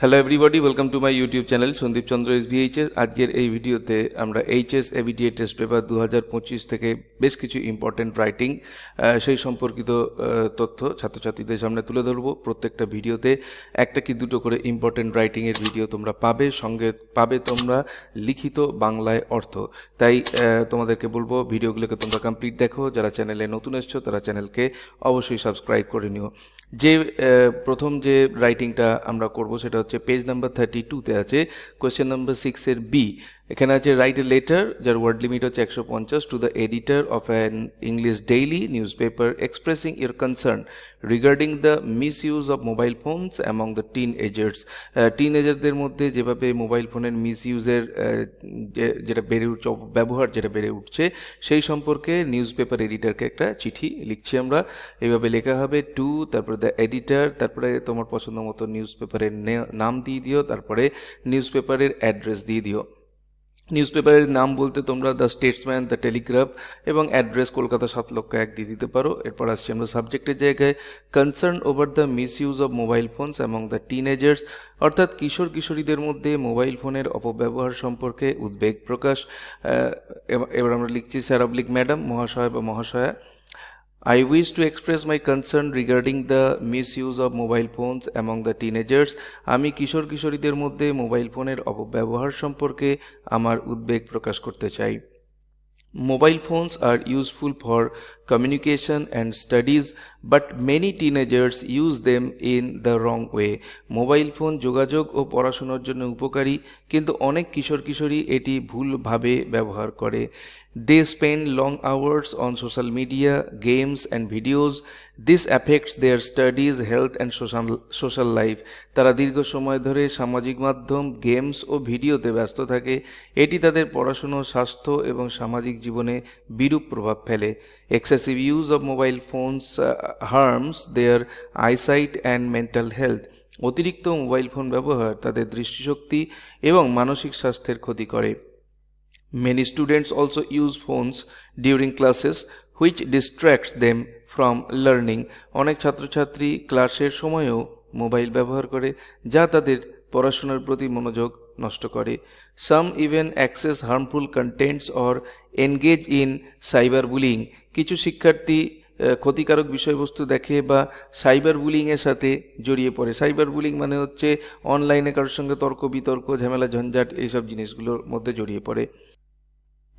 Hello everybody welcome to my YouTube channel Sandip Chandra S VHS আজকের এই ভিডিওতে আমরা এইচএস এবিটিএ টেস্ট পেপার দু হাজার পঁচিশ থেকে বেশ কিছু ইম্পর্টেন্ট রাইটিং সেই সম্পর্কিত তথ্য ছাত্রছাত্রীদের সামনে তুলে ধরবো। প্রত্যেকটা ভিডিওতে একটা কি দুটো করে ইম্পর্টেন্ট রাইটিংয়ের ভিডিও তোমরা পাবে। সঙ্গে পাবে তোমরা লিখিত বাংলায় অর্থ। তাই তোমাদেরকে বলব, ভিডিওগুলোকে তোমরা কমপ্লিট দেখো। যারা চ্যানেলে নতুন এসছো, তারা চ্যানেলকে অবশ্যই সাবস্ক্রাইব করে নিও। যে প্রথম যে রাইটিংটা আমরা করব, সেটা হচ্ছে পেজ নাম্বার থার্টি টুতে আছে কোয়েশ্চেন নাম্বার সিক্সের বি এখানে আছে রাইট এ লেটার যার ওয়ার্ড লিমিট হচ্ছে একশো পঞ্চাশ to the editor of an English daily newspaper expressing your concern regarding the misuse of mobile phones among the teenagers tin এজারদের মধ্যে যেভাবে মোবাইল ফোনের মিস ইউজের যেটা বেড়ে উঠছে ব্যবহার যেটা বেড়ে উঠছে, সেই সম্পর্কে নিউজ পেপার এডিটারকে একটা চিঠি লিখছি আমরা। এইভাবে লেখা হবে টু তারপরে দ্য এডিটার তারপরে তোমার পছন্দ মতো নিউজ পেপারের নাম দিয়ে দিও, তারপরে নিউজ পেপারের অ্যাড্রেস দিয়ে দিও। নিউজ পেপারের নাম বলতে তোমরা দ্য স্টেটসম্যান দ্য টেলিগ্রাফ এবং অ্যাড্রেস কলকাতা সাত লক্ষ এক দিয়ে দিতে পারো। এরপর আসছি আমরা সাবজেক্টের জায়গায়। Concern over the misuse of mobile phones among the teenagers অর্থাৎ কিশোর কিশোরীদের মধ্যে মোবাইল ফোনের অপব্যবহার সম্পর্কে উদ্বেগ প্রকাশ। এবার- আমরা লিখছি স্যার অবলিক ম্যাডাম মহাশয় বা মহাশয়া। I wish to express my concern regarding the misuse of mobile phones among the teenagers. আমি কিশোর কিশোরীদের মধ্যে মোবাইল ফোনের অপব্যবহার সম্পর্কে আমার উদ্বেগ প্রকাশ করতে চাই Mobile phones are useful for communication and studies, but many teenagers use them in the wrong way. Mobile phone যোগাযোগ ও পড়াশোনার জন্য উপকারী কিন্তু অনেক কিশোর কিশোরী এটি ভুলভাবে ব্যবহার করে they spend long hours on social media games and videos this affects their studies health and social social life তারা দীর্ঘ সময় ধরে সামাজিক মাধ্যম গেমস ও ভিডিওতে ব্যস্ত থাকে। এটি তাদের পড়াশুনো, স্বাস্থ্য এবং সামাজিক জীবনে বিরূপ প্রভাব ফেলে। Excessive use of mobile phones harms their eyesight and mental health অতিরিক্ত মোবাইল ফোন ব্যবহার তাদের দৃষ্টিশক্তি এবং মানসিক স্বাস্থ্যের ক্ষতি করে। Many students also use phones during classes, which distracts them from learning. অনেক ছাত্রছাত্রী ক্লাসের সময়েও মোবাইল ব্যবহার করে, যা তাদের পড়াশোনার প্রতি মনোযোগ নষ্ট করে। Some even access harmful contents or engage in cyber bullying কিছু শিক্ষার্থী ক্ষতিকারক বিষয়বস্তু দেখে বা সাইবার বুলিংয়ের সাথে জড়িয়ে পড়ে। সাইবার বুলিং মানে হচ্ছে অনলাইনে কারোর সঙ্গে তর্ক বিতর্ক ঝামেলা, ঝঞ্ঝাট, এইসব জিনিসগুলোর মধ্যে জড়িয়ে পড়ে।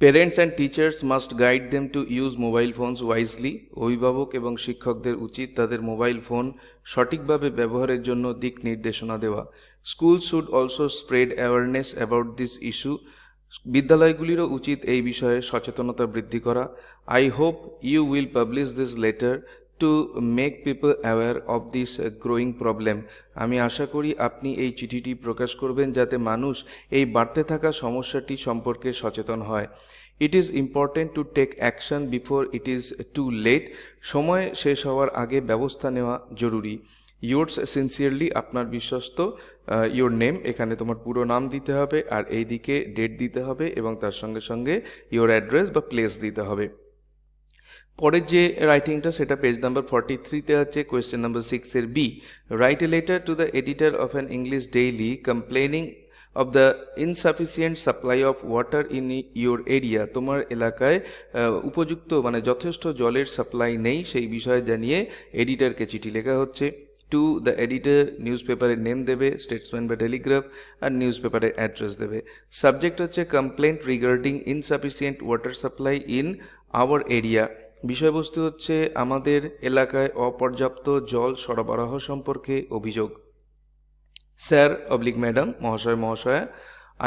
Parents and teachers must guide them to use mobile phones wisely অভিভাবক এবং শিক্ষকদের উচিত তাদের মোবাইল ফোন সঠিকভাবে ব্যবহারের জন্য দিক নির্দেশনা দেওয়া। School should also spread awareness about this issue বিদ্যালয়গুলিরও উচিত এই বিষয়ে সচেতনতা বৃদ্ধি করা। I hope you will publish this letter to make people aware of this growing problem আমি আশা করি আপনি এই চিঠিটি প্রকাশ করবেন যাতে মানুষ এই বাড়তে থাকা সমস্যাটি সম্পর্কে সচেতন হয়। It is important to take action before it is too late সময় শেষ হওয়ার আগে ব্যবস্থা নেওয়া জরুরি। ইয়োর্স সিনসিয়ারলি আপনার বিশ্বস্ত ইয়োর নেম এখানে তোমার পুরো নাম দিতে হবে, আর এইদিকে ডেট দিতে হবে এবং তার সঙ্গে সঙ্গে ইয়োর অ্যাড্রেস বা প্লেস দিতে হবে। পরের যে রাইটিংটা সেটা পেজ নাম্বার ফর্টি থ্রিতে আছে কোয়েশ্চেন নাম্বার সিক্সের B write a letter to the editor of an English daily complaining of the insufficient supply of water in your area তোমার এলাকায় উপযুক্ত মানে যথেষ্ট জলের সাপ্লাই নেই, সেই বিষয়ে জানিয়ে এডিটরকে চিঠি লেখা হচ্ছে। টু দ্য এডিটর নিউজ পেপারের নেম দেবে স্টেটসম্যান বা টেলিগ্রাফ আর নিউজ পেপারের অ্যাড্রেস দেবে। সাবজেক্ট হচ্ছে complaint regarding insufficient water supply in our area বিষয়বস্তু হচ্ছে আমাদের এলাকায় অপর্যাপ্ত জল সরবরাহ সম্পর্কে অভিযোগ। স্যার, অবলিক ম্যাডাম, মহাশয়, মহাশয়া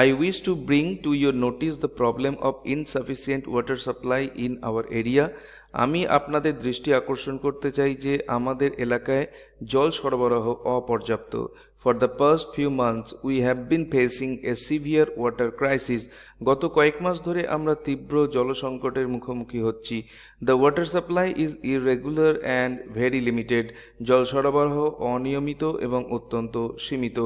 I wish to bring to your notice the problem of insufficient water supply in our area আমি আপনাদের দৃষ্টি আকর্ষণ করতে চাই যে আমাদের এলাকায় জল সরবরাহ অপর্যাপ্ত। For the past few months we have been facing a severe water crisis গত কয়েক মাস ধরে আমরা তীব্র জলসংকটের মুখোমুখি হচ্ছি। The water supply is irregular and very limited জল সরবরাহ অনিয়মিত এবং অত্যন্ত সীমিত।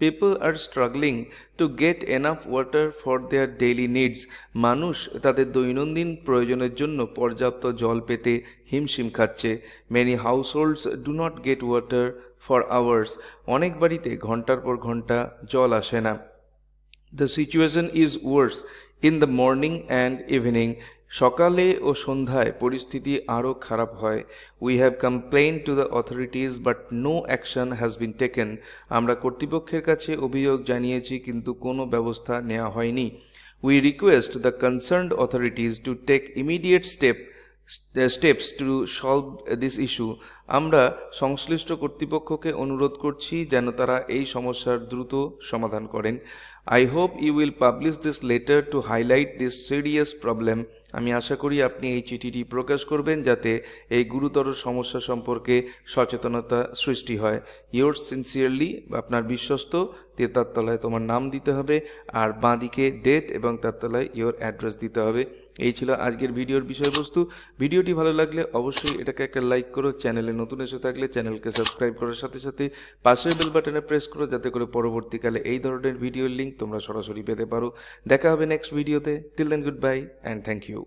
People are struggling to get enough water for their daily needs মানুষ তাদের দৈনন্দিন প্রয়োজনের জন্য পর্যাপ্ত জল পেতে হিমশিম খাচ্ছে। Many households do not get water for hours অনেক বাড়িতে ঘণ্টার পর ঘণ্টা জল আসে না। The situation is worse in the morning and evening সকালে ও সন্ধ্যায় পরিস্থিতি আরও খারাপ হয়। We have complain to the authorities but no action has been taken আমরা কর্তৃপক্ষের কাছে অভিযোগ জানিয়েছি, কিন্তু কোনো ব্যবস্থা নেওয়া হয়নি। We request the concerned authorities to take immediate step steps to solve this issue আমরা সংশ্লিষ্ট কর্তৃপক্ষকে অনুরোধ করছি যেন তারা এই সমস্যার দ্রুত সমাধান করেন। I hope you will publish this letter to highlight this serious problem আমি আশা করি আপনি এই চিঠিটি প্রকাশ করবেন যাতে এই গুরুতর সমস্যা সম্পর্কে সচেতনতা সৃষ্টি হয়। ইয়োর সিনসিয়ারলি আপনার বিশ্বস্ত দিয়ে তার তলায় তোমার নাম দিতে হবে, আর বাঁদিকে ডেট এবং তার তলায় ইয়োর অ্যাড্রেস দিতে হবে। এই ছিল আজকের ভিডিওর বিষয়বস্তু। ভিডিওটি ভালো লাগলে অবশ্যই এটাকে একটা লাইক করো, চ্যানেলে নতুন এসে থাকলে চ্যানেলকে সাবস্ক্রাইব করার সাথে সাথে পাশের বেল বাটনে প্রেস করো, যাতে করে পরবর্তীকালে এই ধরনের ভিডিওর লিঙ্ক তোমরা সরাসরি পেতে পারো। দেখা হবে নেক্সট ভিডিওতে till then good bye and thank you